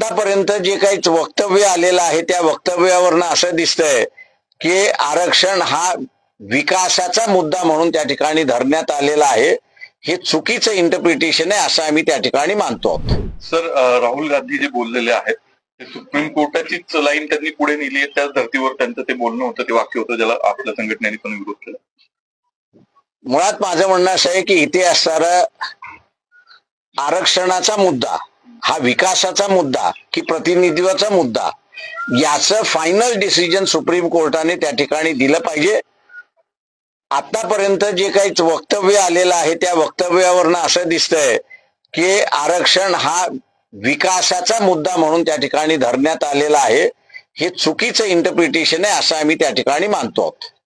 आतापर्यंत जे काही वक्तव्य आलेलं आहे त्या वक्तव्यावरनं असं दिसतंय की आरक्षण हा विकासाचा मुद्दा म्हणून त्या ठिकाणी धरण्यात आलेला आहे. हे चुकीचं इंटरप्रिटेशन आहे असं आम्ही त्या ठिकाणी मानतो सर राहुल गांधी जे बोललेले आहेत ते सुप्रीम कोर्टाचीच लाईन त्यांनी पुढे नेली आहे त्याच धर्तीवर त्यांचं ते बोलणं होतं ते वाक्य होतं ज्याला आपल्या संघटनेने पण विरोध केला. मुळात माझं म्हणणं असं आहे की इथे असणारा आरक्षणाचा मुद्दा हा विकासाचा मुद्दा की प्रतिनिधित्वाचा मुद्दा याचं फायनल डिसिजन सुप्रीम कोर्टाने त्या ठिकाणी दिलं पाहिजे. आतापर्यंत जे काही वक्तव्य आलेलं आहे त्या वक्तव्यावरनं असं दिसतंय की आरक्षण हा विकासाचा मुद्दा म्हणून त्या ठिकाणी धरण्यात आलेला आहे. हे चुकीचं इंटरप्रिटेशन आहे असं आम्ही त्या ठिकाणी मानतो आहोत.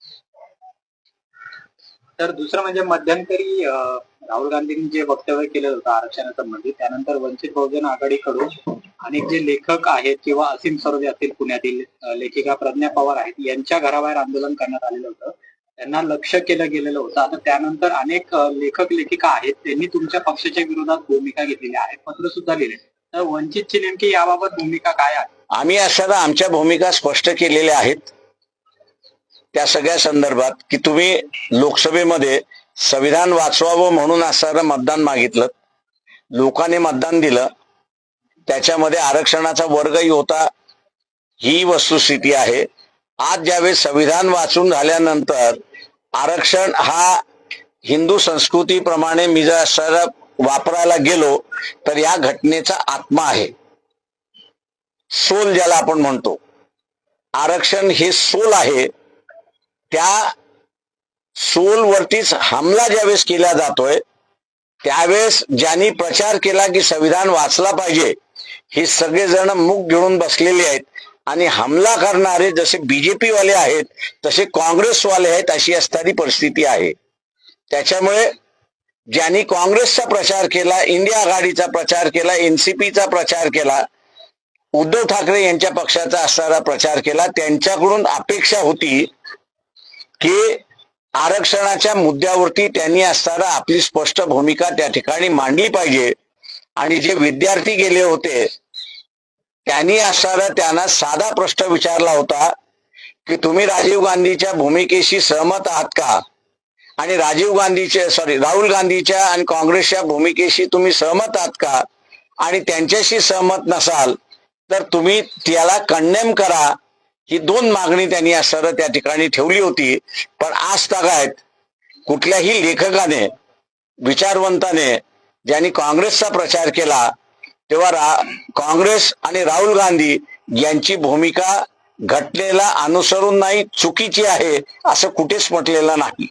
तर दुसरं म्हणजे मध्यंतरी राहुल गांधींनी जे वक्तव्य केलं होतं आरक्षणासंबंधी त्यानंतर वंचित बहुजन आघाडीकडून अनेक जे लेखक आहेत किंवा असीम सरोदे असतील पुण्यातील लेखिका प्रज्ञा पवार आहेत यांच्या घराबाहेर आंदोलन करण्यात आलेलं होतं. त्यांना लक्ष केलं गेलेलं होतं. आता त्यानंतर अनेक लेखक लेखिका आहेत त्यांनी तुमच्या पक्षाच्या विरोधात भूमिका घेतलेली आहे पत्र सुद्धा लिहिले. तर वंचितची नेमकी याबाबत भूमिका काय आहे? आम्ही अशा आमच्या भूमिका स्पष्ट केलेल्या आहेत. त्या सगळ्या संदर्भात की तुम्ही लोकसभेमध्ये संविधान वाचवावं म्हणून असणारं मतदान मागितलं. लोकांनी मतदान दिलं. त्याच्यामध्ये आरक्षणाचा वर्गही होता. ही वस्तुस्थिती आहे. आज ज्यावेळेस संविधान वाचून झाल्यानंतर आरक्षण हा हिंदू संस्कृतीप्रमाणे मी जर सर वापरायला गेलो तर या घटनेचा आत्मा आहे. सोल ज्याला आपण म्हणतो. आरक्षण हे सोल आहे. त्या सोलवरतीच हमला ज्यावेळेस केला जातोय त्यावेळेस ज्यांनी प्रचार केला की संविधान वाचला पाहिजे हे सगळेजण मुख घेऊन बसलेले आहेत. आणि हमला करणारे जसे बीजेपी वाले आहेत तसे काँग्रेसवाले आहेत अशी असणारी परिस्थिती आहे. त्याच्यामुळे ज्यांनी काँग्रेसचा प्रचार केला इंडिया आघाडीचा प्रचार केला एनसीपीचा प्रचार केला उद्धव ठाकरे यांच्या पक्षाचा असणारा प्रचार केला त्यांच्याकडून अपेक्षा होती की आरक्षणाच्या मुद्द्यावरती त्यांनी असताना आपली स्पष्ट भूमिका त्या ठिकाणी मांडली पाहिजे. आणि जे विद्यार्थी गेले होते त्यांनी असताना त्यांना साधा प्रश्न विचारला होता की तुम्ही राजीव गांधीच्या भूमिकेशी सहमत आहात का? आणि राजीव गांधीचे सॉरी राहुल गांधीच्या आणि काँग्रेसच्या भूमिकेशी तुम्ही सहमत आहात का? आणि त्यांच्याशी सहमत नसाल तर तुम्ही त्याला कंडेम करा. ही दोन मागणी त्यांनी या असं त्या ठिकाणी ठेवली होती. पण आज तागायत कुठल्याही लेखकाने विचारवंताने ज्यांनी काँग्रेसचा प्रचार केला तेव्हा रा काँग्रेस आणि राहुल गांधी यांची भूमिका घटनेला अनुसरून नाही चुकीची आहे असं कुठेच म्हटलेलं नाही.